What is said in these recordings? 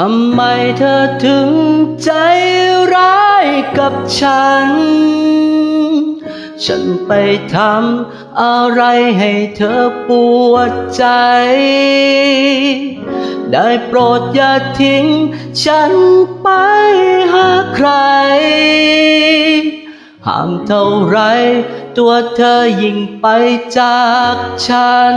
ทำไมเธอถึงใจร้ายกับฉัน ฉันไปทำอะไรให้เธอปวดใจ ได้โปรดอย่าทิ้ง ฉันไปหาใครห่างเท่าไร ตัวเธอยิ่งไปจากฉัน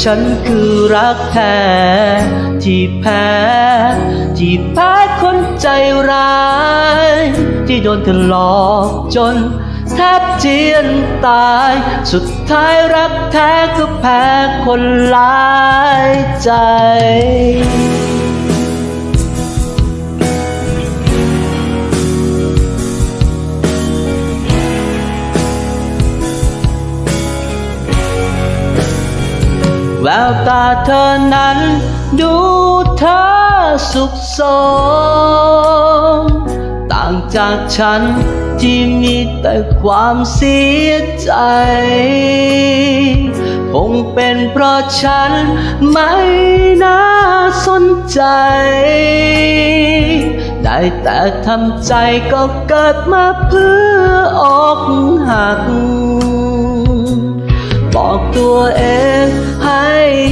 ฉันคือรักแท้ที่แพ้ ที่แพ้คนใจร้าย ที่โดนเธอหลอกจนแทบเจียนตาย สุดท้ายรักแท้ก็แพ้คนหลายใจ แววตาเธอนั้น ดูเธอสุขสมต่างจากฉันที่มีแต่ความเสียใจ คงเป็นเพราะฉันไม่น่าสนใจ ได้แต่ทำใจก็เกิดมาเพื่ออก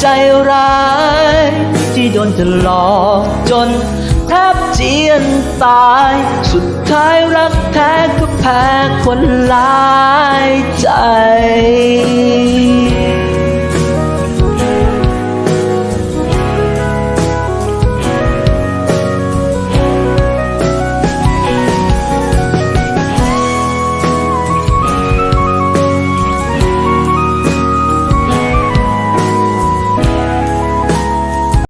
ใจร้าย ที่โดนเธอหลอกจนแทบเจียนตาย สุดท้ายรักแท้ก็แพ้คนหลายใจ